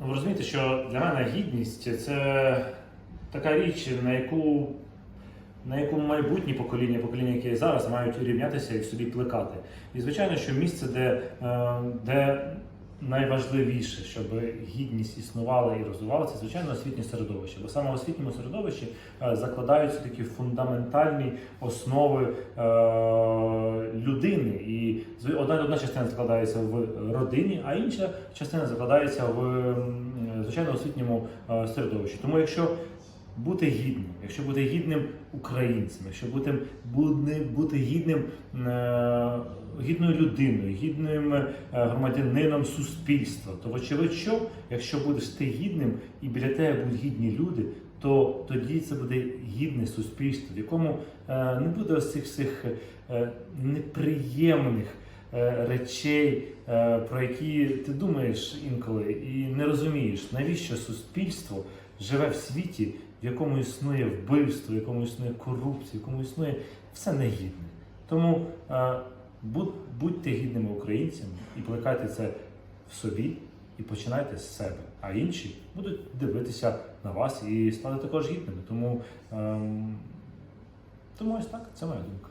Ну, ви розумієте, що для мене гідність це така річ, на яку, на яку майбутні покоління, покоління, які зараз, мають рівнятися і в собі плекати. І звичайно, що місце, де, е, де найважливіше, щоб гідність існувала і розвивалася, звичайно, освітнє середовище. Бо саме в освітньому середовищі е, закладаються такі фундаментальні основи е, людини. І одна, одна частина закладається в родині, а інша частина закладається в звичайно освітньому е, середовищі. Тому якщо бути гідним, якщо бути гідним українцем, якщо бути, бути, гідним, е, гідною людиною, гідним е, громадянином суспільства, то вочевидь, що? Якщо будеш ти гідним і біля тебе будуть гідні люди, то тоді це буде гідне суспільство, в якому е, не буде ось цих всіх неприємних речей, про які ти думаєш інколи і не розумієш, навіщо суспільство живе в світі, в якому існує вбивство, в якому існує корупція, в якому існує все негідне. Тому е, будь, будьте гідними українцями і плекайте це в собі і починайте з себе. А інші будуть дивитися на вас і стати також гідними. Тому, ем, тому ось так, це моя думка.